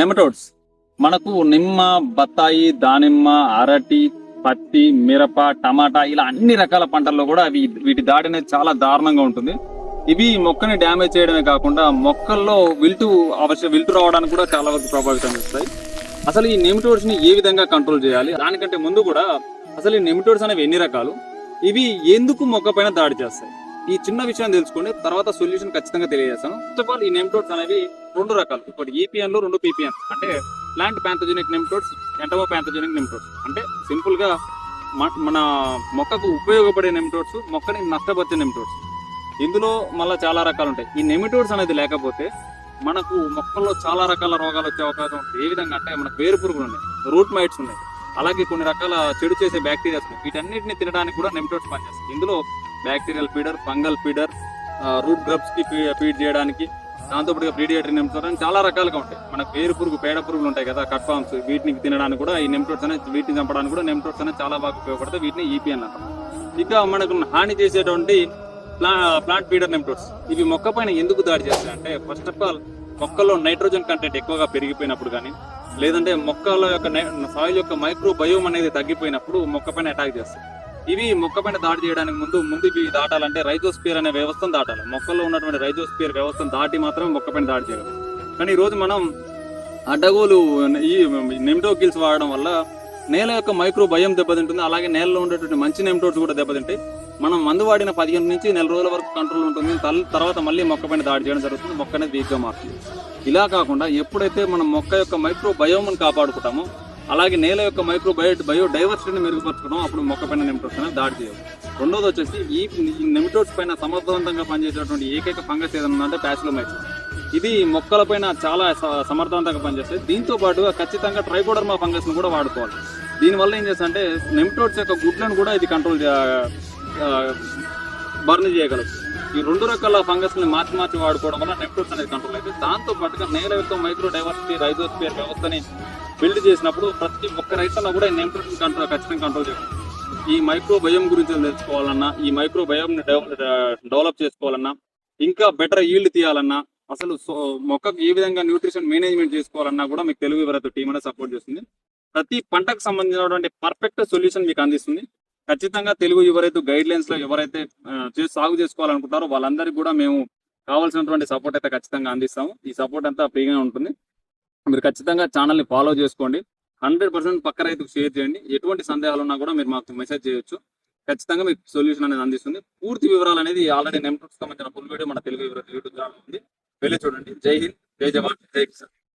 Nematodes. మనకు నిమ్మ బత్తాయి దానిమ్మ అరటి పత్తి మిరప టమాటా ఇలా అన్ని రకాల పంటల్లో కూడా అవి వీటి దాడి అనేది చాలా దారుణంగా ఉంటుంది. ఇవి మొక్కని డ్యామేజ్ చేయడమే కాకుండా మొక్కల్లో విల్టు అవశ్య విల్టు రావడానికి కూడా చాలా వరకు ప్రభావితం చేస్తాయి. అసలు ఈ నెమిటోడ్స్ని ఏ విధంగా కంట్రోల్ చేయాలి? దానికంటే ముందు కూడా అసలు ఈ నెమిటోడ్స్ అనేవి ఎన్ని రకాలు? ఇవి ఎందుకు మొక్క పైన దాడి చేస్తాయి? ఈ చిన్న విషయం తెలుసుకొని తర్వాత సొల్యూషన్ ఖచ్చితంగా తెలియజేస్తాను. ఫస్ట్ ఆఫ్ ఆల్ ఈ నెమ్టోడ్స్ అనేవి రెండు రకాలు. ఇప్పుడు ఈపీఎన్లో రెండు పీపీఎన్ అంటే plant pathogenic nematodes entomopathogenic nematodes అంటే సింపుల్గా మ- మన మొక్కకు ఉపయోగపడే నెమిటోడ్స్ మొక్కని నష్టపరిచే నెమిటోడ్స్ ఇందులో మళ్ళీ చాలా రకాలు ఉంటాయి. ఈ నెమిటోడ్స్ అనేది లేకపోతే మనకు మొక్కల్లో చాలా రకాల రోగాలు వచ్చే అవకాశం ఉంటుంది. ఏ విధంగా అంటే మనకు వేరు పురుగులు ఉన్నాయి రూట్ మైట్స్ ఉన్నాయి. అలాగే కొన్ని రకాల చెడు చేసే బ్యాక్టీరియాస్ ఉన్నాయి. వీటన్నిటిని తినడానికి కూడా నెమిటోడ్స్ పనిచేస్తాయి. ఇందులో bacterial feeder fungal feeder root గ్రబ్స్కి feed చేయడానికి దాంతోపాటుగా ప్రీడియేటరీ నెమ్టోడ్స్ అని చాలా రకాలుగా ఉంటాయి. మన పేరు పురుగు పేడ పురుగులు ఉంటాయి కదా కట్ ఫామ్స్ వీటిని తినడానికి కూడా ఈ నెమ్టోడ్స్ అనేది వీటిని చంపడానికి కూడా నెమ్టోడ్స్ అనేది చాలా బాగా ఉపయోగపడతాయి. వీటిని ఈపీఎన్ అంటాం ఇక మనకు హాని చేసేటువంటి ప్లా ప్లాంట్ ఫీడర్ నెమ్టోడ్స్ ఇవి మొక్క పైన ఎందుకు దాడి చేస్తాయి అంటే ఫస్ట్ ఆఫ్ ఆల్ మొక్కల్లో నైట్రోజన్ కంటెంట్ ఎక్కువగా పెరిగిపోయినప్పుడు కానీ లేదంటే మొక్కల యొక్క సాయిల్ యొక్క మైక్రో బయోమ్ అనేది తగ్గిపోయినప్పుడు మొక్క పైన అటాక్ చేస్తాయి. ఇవి మొక్క పైన దాడి చేయడానికి ముందు ముందు ఇవి దాటాలంటే రైజోస్పియర్ అనే వ్యవస్థను దాటాలి. మొక్కల్లో ఉన్నటువంటి రైజోస్పియర్ వ్యవస్థను దాటి మాత్రమే మొక్క పైన దాడి చేయగలం కానీ ఈరోజు రోజు మనం అడ్డగోలు ఈ నెమిటో కిల్స్ వాడడం వల్ల నేల యొక్క మైక్రో భయం దెబ్బతింటుంది. అలాగే నేలలో ఉండేటువంటి మంచి నెమ్టోడ్స్ కూడా దెబ్బతింటాయి. మనం మందు వాడిన పదిహేను నుంచి నెల రోజుల వరకు కంట్రోల్ ఉంటుంది. తర్వాత మళ్ళీ మొక్క పైన దాడి చేయడం జరుగుతుంది. మొక్క అనేది వీక్గా మారుతుంది. ఇలా కాకుండా ఎప్పుడైతే మనం మొక్క యొక్క మైక్రో బయోమ్ని కాపాడుకుంటామో అలాగే నేల యొక్క మైక్రో బయో బయో డైవర్సిటీని అప్పుడు మొక్క పైన నెమిటోడ్స్ అనేది దాడి చేయవు రెండోది వచ్చేసి ఈ ఈ నెమిటోడ్స్ పైన సమర్థవంతంగా పనిచేసేటువంటి ఏకైక ఫంగస్ ఏదైనా అంటే ప్యాసిలోమైట్స్ ఇది మొక్కలపైన చాలా సమర్థవంతంగా పనిచేస్తుంది దీంతో పాటుగా ఖచ్చితంగా ట్రైకోడర్మా ఫంగస్ను కూడా వాడుకోవాలి. దీనివల్ల ఏం చేస్తా అంటే నెమిటోడ్స్ యొక్క గుడ్లను కూడా ఇది కంట్రోల్ బర్న్ చేయగలదు. ఈ రెండు రకాల ఫంగస్ని మార్చి మార్చి వాడుకోవడం వల్ల నెమిటోడ్స్ అనేది కంట్రోల్ అయితే దాంతో పాటుగా నేల యొక్క మైక్రో డైవర్సిటీ రైజోస్పియర్ వ్యవస్థని బిల్డ్ చేసినప్పుడు ప్రతి ఒక్క రైతుల్లో కూడా ఈ కంట్రోల్ ఖచ్చితంగా కంట్రోల్ చేయాలి. ఈ మైక్రోబయోమ్ గురించి తెలుసుకోవాలన్నా ఈ మైక్రోబయోమ్ని డెవలప్ చేసుకోవాలన్నా ఇంకా బెటర్ ఈల్డ్ తీయాలన్నా అసలు సో- మొక్కకు ఏ విధంగా న్యూట్రిషన్ మేనేజ్మెంట్ చేసుకోవాలన్నా కూడా మీకు తెలుగు వివరత టీం అనేది సపోర్ట్ చేస్తుంది. ప్రతి పంటకు సంబంధించినటువంటి పర్ఫెక్ట్ సొల్యూషన్ మీకు అందిస్తుంది. ఖచ్చితంగా తెలుగు ఎవరైతే గైడ్ లైన్స్లో ఎవరైతే చేసి సాగు చేసుకోవాలనుకుంటారో వాళ్ళందరికీ కూడా మేము కావాల్సినటువంటి సపోర్ట్ అయితే ఖచ్చితంగా అందిస్తాము. ఈ సపోర్ట్ అంతా ఫ్రీగా ఉంటుంది. మీరు ఖచ్చితంగా ఛానల్ని ఫాలో చేసుకోండి. హండ్రెడ్ పర్సెంట్ పక్క రైతుకు షేర్ చేయండి. ఎటువంటి సందేహాలు ఉన్నా కూడా మీరు మాకు మెసేజ్ చేయొచ్చు. ఖచ్చితంగా మీకు సొల్యూషన్ అనేది అందిస్తుంది. పూర్తి వివరాలు అనేది ఆల్రెడీ నెంబర్స్ సంబంధించిన ఫుల్ వీడియో మన తెలుగు యూట్యూబ్ ఛానల్ ఉంది. వెళ్ళి చూడండి. జై హింద్. జై జవాన్. జై కిసాన్.